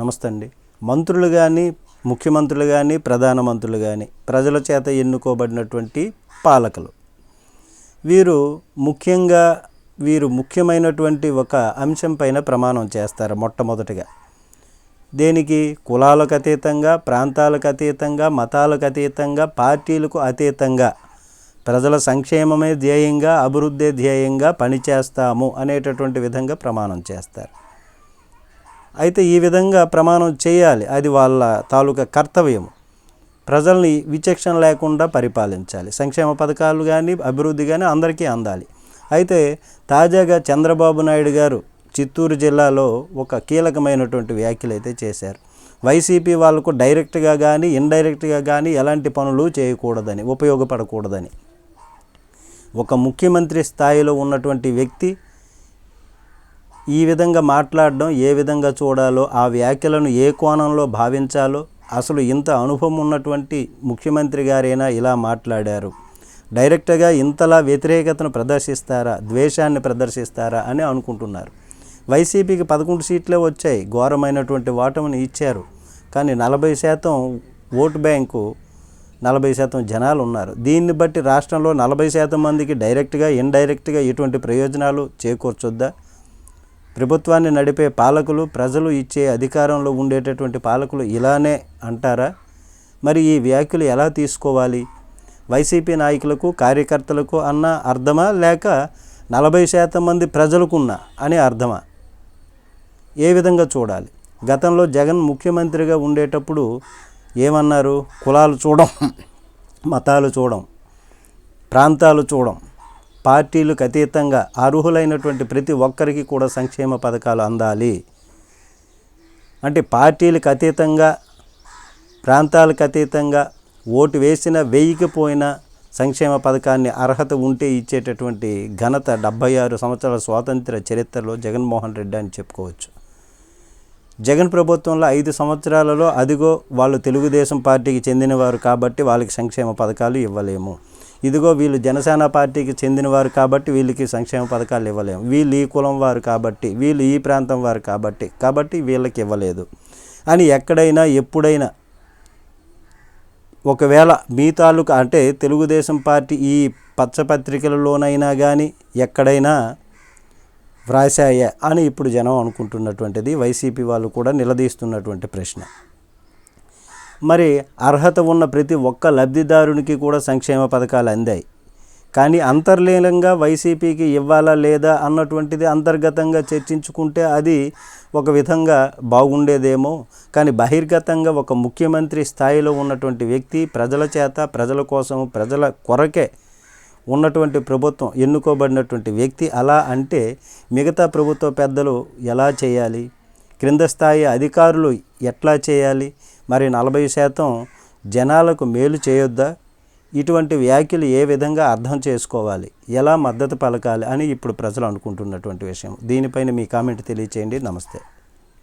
నమస్తే అండి. మంత్రులు కానీ ముఖ్యమంత్రులు కానీ ప్రధానమంత్రులు కానీ ప్రజల చేత ఎన్నుకోబడినటువంటి పాలకులు. వీరు ముఖ్యంగా వీరు ముఖ్యమైనటువంటి ఒక అంశం పైన ప్రమాణం చేస్తారు మొట్టమొదటిగా. దేనికి? కులాలకు అతీతంగా ప్రాంతాలకు అతీతంగా మతాలకు అతీతంగా పార్టీలకు అతీతంగా. ప్రజల సంక్షేమమే ధ్యేయంగా అభివృద్ధి ధ్యేయంగా పనిచేస్తాము అనేటటువంటి విధంగా ప్రమాణం చేస్తారు. అయితే ఈ విధంగా ప్రమాణం చేయాలి. అది వాళ్ళ తాలూకా కర్తవ్యం ప్రజల్ని విచక్షణ లేకుండా పరిపాలించాలి. సంక్షేమ పథకాలు కానీ అభివృద్ధి కానీ అందరికీ అందాలి. అయితే తాజాగా చంద్రబాబు నాయుడు గారు చిత్తూరు జిల్లాలో ఒక కీలకమైనటువంటి వ్యాఖ్యలు అయితే చేశారు. వైసీపీ వాళ్ళకు డైరెక్ట్గా కానీ ఇండైరెక్ట్గా కానీ ఎలాంటి పనులు చేయకూడదని ఉపయోగపడకూడదని. ఒక ముఖ్యమంత్రి స్థాయిలో ఉన్నటువంటి వ్యక్తి ఈ విధంగా మాట్లాడడం ఏ విధంగా చూడాలో ఆ వ్యాఖ్యలను ఏ కోణంలో భావించాలో అసలు ఇంత అనుభవం ఉన్నటువంటి ముఖ్యమంత్రి గారైనా ఇలా మాట్లాడారు. డైరెక్ట్గా ఇంతలా వ్యతిరేకతను ప్రదర్శిస్తారా ద్వేషాన్ని ప్రదర్శిస్తారా అని అనుకుంటున్నారు. వైసీపీకి పదకొండు సీట్లే వచ్చాయి ఘోరమైనటువంటి ఓటమిని ఇచ్చారు. కానీ నలభై శాతం ఓటు బ్యాంకు నలభై శాతం జనాలు ఉన్నారు. దీన్ని బట్టి రాష్ట్రంలో నలభై శాతం మందికి డైరెక్ట్గా ఇండైరెక్ట్గా ఎటువంటి ప్రయోజనాలు చేకూర్చొద్దా? ప్రభుత్వాన్ని నడిపే పాలకులు ప్రజలు ఇచ్చే అధికారంలో ఉండేటటువంటి పాలకులు ఇలానే అంటారా? మరి ఈ వ్యాఖ్యలు ఎలా తీసుకోవాలి? వైసీపీ నాయకులకు కార్యకర్తలకు అన్న అర్థమా? లేక నలభై శాతం మంది ప్రజలకున్నా అని అర్థమా? ఏ విధంగా చూడాలి? గతంలో జగన్ ముఖ్యమంత్రిగా ఉండేటప్పుడు ఏమన్నారు? కులాలు చూడం మతాలు చూడం ప్రాంతాలు చూడం. పార్టీలకు అతీతంగా అర్హులైనటువంటి ప్రతి ఒక్కరికి కూడా సంక్షేమ పథకాలు అందాలి. అంటే పార్టీలకు అతీతంగా ప్రాంతాలకు అతీతంగా ఓటు వేసిన వేయకపోయినా సంక్షేమ పథకాన్ని అర్హత ఉంటే ఇచ్చేటటువంటి ఘనత డెబ్భై ఆరు సంవత్సరాల స్వాతంత్ర చరిత్రలో జగన్మోహన్ రెడ్డి అని చెప్పుకోవచ్చు. జగన్ ప్రభుత్వంలో ఐదు సంవత్సరాలలో అదిగో వాళ్ళు తెలుగుదేశం పార్టీకి చెందినవారు కాబట్టి వాళ్ళకి సంక్షేమ పథకాలు ఇవ్వలేము. ఇదిగో వీళ్ళు జనసేన పార్టీకి చెందినవారు కాబట్టి వీళ్ళకి సంక్షేమ పథకాలు ఇవ్వలేము. వీళ్ళు ఈ కులం వారు కాబట్టి వీళ్ళు ఈ ప్రాంతం వారు కాబట్టి కాబట్టి వీళ్ళకి ఇవ్వలేదు. అని ఎక్కడైనా ఎప్పుడైనా ఒకవేళ మీ తాలూకా అంటే తెలుగుదేశం పార్టీ ఈ పచ్చపత్రికలలోనైనా కానీ ఎక్కడైనా వ్రాసాయా అని ఇప్పుడు జనం అనుకుంటున్నటువంటిది వైసీపీ వాళ్ళు కూడా నిలదీస్తున్నటువంటి ప్రశ్న. మరి అర్హత ఉన్న ప్రతి ఒక్క లబ్ధిదారునికి కూడా సంక్షేమ పథకాలు అందాయి. కానీ అంతర్లీనంగా వైసీపీకి ఇవ్వాలా లేదా అన్నటువంటిది అంతర్గతంగా చర్చించుకుంటే అది ఒక విధంగా బాగుండేదేమో. కానీ బహిర్గతంగా ఒక ముఖ్యమంత్రి స్థాయిలో ఉన్నటువంటి వ్యక్తి ప్రజల చేత ప్రజల కోసం ప్రజల కొరకే ఉన్నటువంటి ప్రభుత్వం ఎన్నుకోబడినటువంటి వ్యక్తి అలా అంటే మిగతా ప్రభుత్వ పెద్దలు ఎలా చేయాలి? క్రింద స్థాయి అధికారులు ఎట్లా చేయాలి? మరి నలభై శాతం జనాలకు మేలు చేయొద్దా? ఇటువంటి వ్యాఖ్యలు ఏ విధంగా అర్థం చేసుకోవాలి? ఎలా మద్దతు పలకాలి అని ఇప్పుడు ప్రజలు అనుకుంటున్నటువంటి విషయం. దీనిపైన మీ కామెంట్ తెలియచేయండి. నమస్తే.